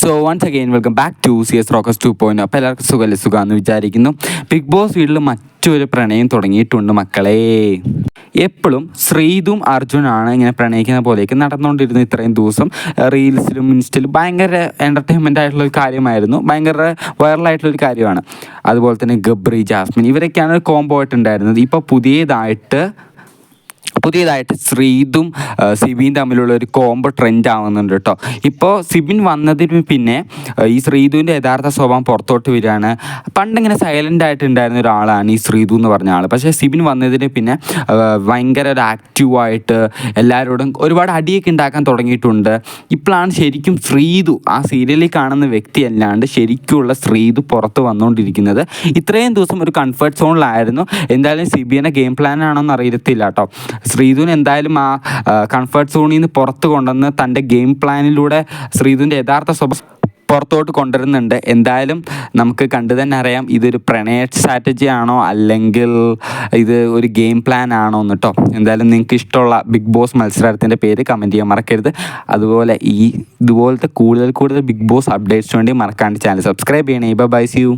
So once again welcome back to C S rocks two point അപ്പോൾ എല്ലാവർക്കും സുഖമല്ല സുഖമെന്ന് വിചാരിക്കുന്നു. Big boss വീട്ടിൽ മറ്റൊരു പ്രണയം തുടങ്ങിയിട്ടുണ്ട് മക്കളെ. എപ്പോഴും ശ്രീതും അർജുനാണ് ഇങ്ങനെ പ്രണയിക്കുന്ന പോലെയൊക്കെ നടന്നുകൊണ്ടിരുന്നത് ഇത്രയും ദിവസം. റീൽസിലും ഇൻസ്റ്റയിലും ഭയങ്കര എന്റർടൈൻമെന്റ് ആയിട്ടുള്ള ഒരു കാര്യമായിരുന്നു. ഭയങ്കര വൈറലായിട്ടുള്ള ഒരു കാര്യമാണ്. അതുപോലെ തന്നെ ഗബ്രി ജാസ്മിൻ ഇവരൊക്കെയാണ് കോംബോ ആയിട്ടുണ്ടായിരുന്നത് ഇപ്പോൾ പുതിയതായിട്ട് പുതിയതായിട്ട് ശ്രീതും സിബിയും തമ്മിലുള്ള ഒരു കോംബോ ട്രെൻഡ് ആവുന്നുണ്ട് കേട്ടോ ഇപ്പോൾ സിബിൻ വന്നതിന് പിന്നെ ഈ ശ്രീതുവിന്റെ യഥാർത്ഥ സ്വഭാവം പുറത്തോട്ട് വരികയാണ്. പണ്ടിങ്ങനെ സൈലന്റ് ആയിട്ടുണ്ടായിരുന്ന ഒരാളാണ് ഈ ശ്രീതു എന്ന് പറഞ്ഞ ആൾ പക്ഷേ സിബിൻ വന്നതിന് പിന്നെ ഭയങ്കര ഒരു ആക്റ്റീവായിട്ട് എല്ലാവരോടും ഒരുപാട് അടിയൊക്കെ ഉണ്ടാക്കാൻ തുടങ്ങിയിട്ടുണ്ട്. ഇപ്പോഴാണ് ശരിക്കും ശ്രീതു ആ സീരിയലിൽ കാണുന്ന വ്യക്തി അല്ലാണ്ട് ശരിക്കുമുള്ള ശ്രീതു പുറത്ത് വന്നുകൊണ്ടിരിക്കുന്നത് ഇത്രയും ദിവസം ഒരു കംഫർട്ട് സോണിലായിരുന്നു എന്തായാലും സിബിയുടെ ഗെയിം പ്ലാൻ ആണോന്ന് അറിയത്തില്ല കേട്ടോ ശ്രീധുവിന് എന്തായാലും ആ കംഫർട്ട് സോണിൽ നിന്ന് പുറത്ത് കൊണ്ടുവന്ന് തന്റെ ഗെയിം പ്ലാനിലൂടെ ശ്രീധുവിന്റെ യഥാർത്ഥ സ്വഭാവം പുറത്തോട്ട് കൊണ്ടുവരുന്നുണ്ട്. എന്തായാലും നമുക്ക് കണ്ടു തന്നെ അറിയാം ഇതൊരു പ്രണയ സ്ട്രാറ്റജി ആണോ അല്ലെങ്കിൽ ഇത് ഒരു ഗെയിം പ്ലാൻ ആണോ എന്ന് കേട്ടോ എന്തായാലും നിങ്ങൾക്ക് ഇഷ്ടമുള്ള ബിഗ് ബോസ് മത്സരത്തിന്റെ പേര് കമന്റ് ചെയ്യാൻ മറക്കരുത്. അതുപോലെ ഈ ഇതുപോലത്തെ കൂടുതൽ കൂടുതൽ ബിഗ് ബോസ് അപ്ഡേറ്റ്സ് വേണ്ടി മറക്കാണ്ട് ചാനൽ സബ്സ്ക്രൈബ് ചെയ്യണേ. Bye see you